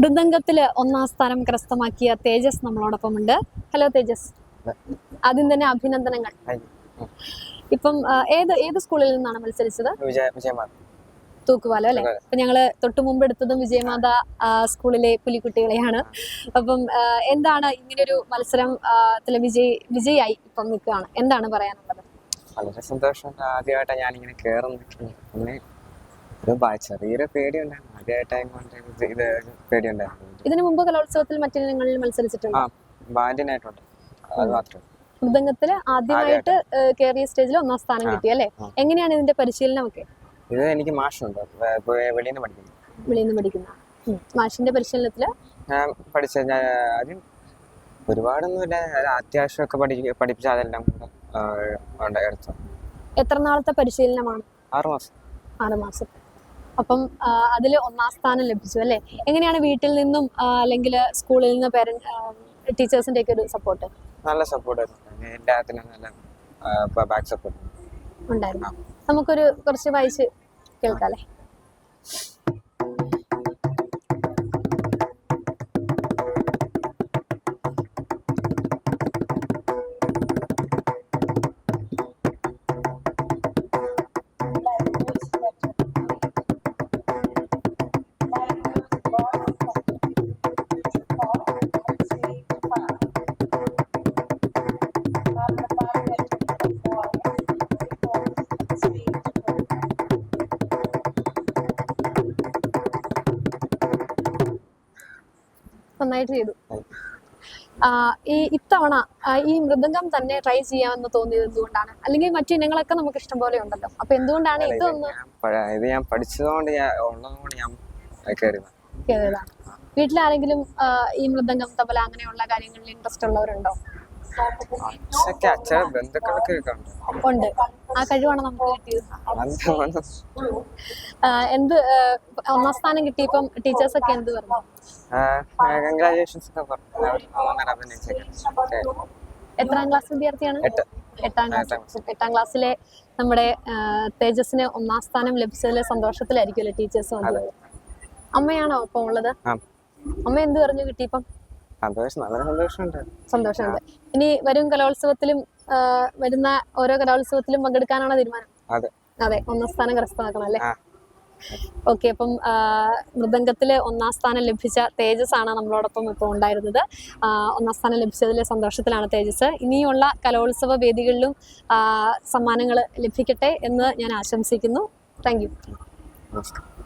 മൃദംഗത്തിൽ ഒന്നാം സ്ഥാനം കരസ്ഥമാക്കിയ തേജസ് നമ്മളോടൊപ്പം ഉണ്ട് ഹലോ തേജസ്. ആദ്യം തന്നെ അഭിനന്ദനങ്ങൾ. ഇപ്പം ഏത് ഏത് സ്കൂളിൽ നിന്നാണ് മത്സരിച്ചത്? തൂക്കുപാലം അല്ലെ. അപ്പൊ ഞങ്ങൾ തൊട്ടു മുമ്പ് എടുത്തതും വിജയമാത സ്കൂളിലെ പുലിക്കുട്ടികളെയാണ്. അപ്പം എന്താണ് ഇങ്ങനൊരു മത്സരം വിജയ് വിജയായി ഇപ്പം നിൽക്കുകയാണ്? എന്താണ് പറയാനുള്ളത്? വളരെ സന്തോഷം. ആദ്യമായിട്ടാണ് ഞാൻ ഇങ്ങനെ ഭ- ചെറിയൊരു പേടിയുണ്ടായിരുന്നു. ആദ്യമായിട്ടായതുകൊണ്ട് ഇത് പേടിയുണ്ടായിരുന്നു. ഇതിനു മുമ്പ് കലോത്സവത്തിൽ മറ്റിനങ്ങളിൽ മത്സരിച്ചിട്ടുണ്ട്? ബാൻഡിനായിട്ടുണ്ട് അത് മാത്രമേ മൃദംഗത്തിൽ ആദ്യമായിട്ട് ആ, സ്റ്റേജിൽ ഒന്നാം സ്ഥാനം കിട്ടി അല്ലേ? എങ്ങനെയാണ് ഇതിന്റെ പരിശീലനമൊക്കെ? ഇത് എനിക്ക് മാഷുണ്ട്. വെളിയിൽ നിന്ന് പഠിക്കുന്നു. വെളിയിൽ നിന്ന് പഠിക്കുന്ന മാഷിന്റെ പരിശീലനത്തിൽ? ഞാൻ പഠിച്ച ഞാൻ ആദ്യം ഒരുപാടൊന്നുമില്ല. ഒരു അത്യാവശ്യമൊക്കെ പഠി പഠിപ്പിച്ച അതെല്ലാം കൂടെ എടുത്തു. എത്ര നാളത്തെ പരിശീലനമാണ്? ആറ് മാസം. ആറ് മാസം. അപ്പം അതിൽ ഒന്നാം സ്ഥാനം ലഭിച്ചു അല്ലേ? എങ്ങനെയാണ് വീട്ടിൽ നിന്നും അല്ലെങ്കിൽ സ്കൂളിൽ നിന്ന് പേരന്റ് ടീച്ചേഴ്സിന്റെ ഒക്കെ ഒരു സപ്പോർട്ട് നല്ല സപ്പോർട്ട് എല്ലാത്തിനും നല്ല ബാക്ക് സപ്പോർട്ട് ഉണ്ടായിരുന്നു. നമുക്കൊരു കുറച്ച് വായിച്ച് കേൾക്കാം നന്നായിട്ട് ചെയ്തു. ഈ ഇത്തവണ ഈ മൃദംഗം തന്നെ ട്രൈ ചെയ്യാമെന്ന് തോന്നിയത് എന്തുകൊണ്ടാണ്? അല്ലെങ്കിൽ മറ്റു ഇനങ്ങളൊക്കെ നമുക്ക് ഇഷ്ടം പോലെ ഉണ്ടല്ലോ. അപ്പൊ എന്തുകൊണ്ടാണ് ഇത് ഇതൊന്ന് ഇത് ഞാൻ പഠിച്ചതുകൊണ്ട് ഞാൻ ഉള്ളതുകൊണ്ട് ഞാൻ വീട്ടിലാരെങ്കിലും ഈ മൃദംഗം തബല അങ്ങനെയുള്ള കാര്യങ്ങളിൽ ഇൻട്രസ്റ്റ് ഉള്ളവരുണ്ടോ? ഉണ്ട്. ആ കഴിവാണ് നമുക്ക് കിട്ടിയത്? എന്ത് ഒന്നാം സ്ഥാനം കിട്ടിയപ്പം ടീച്ചേഴ്സ് ഒക്കെ എന്ത് പറഞ്ഞു എത്രാം ക്ലാസ് വിദ്യാർത്ഥിയാണ്? എട്ട്. ക്ലാസ്. എട്ടാം ക്ലാസ്സിലെ നമ്മുടെ തേജസിന് ഒന്നാം സ്ഥാനം ലഭിച്ചതിലെ സന്തോഷത്തിലായിരിക്കുമല്ലോ ടീച്ചേഴ്സ് വന്നത്? അമ്മയാണോ ഒപ്പം ഉള്ളത്? അമ്മ എന്ത് പറഞ്ഞു കിട്ടിയപ്പം? സന്തോഷം. നല്ല സന്തോഷമുണ്ട്. സന്തോഷമുണ്ട്. ഇനി വരും കലോത്സവത്തിലും വരുന്ന ഓരോ കലോത്സവത്തിലും പങ്കെടുക്കാനാണ് തീരുമാനം? അതെ. അതെ ഒന്നാം സ്ഥാനം കരസ്ഥമാക്കണം അല്ലേ? ഓക്കെ അപ്പം മൃദംഗത്തിൽ ഒന്നാം സ്ഥാനം ലഭിച്ച തേജസ് ആണ് നമ്മളോടൊപ്പം ഇപ്പോൾ ഉണ്ടായിരുന്നത്. ഒന്നാം സ്ഥാനം ലഭിച്ചതിലെ സന്തോഷത്തിലാണ് തേജസ് ഇനിയുള്ള കലോത്സവ വേദികളിലും സമ്മാനങ്ങൾ ലഭിക്കട്ടെ എന്ന് ഞാൻ ആശംസിക്കുന്നു. Thank you. നമസ്കാരം.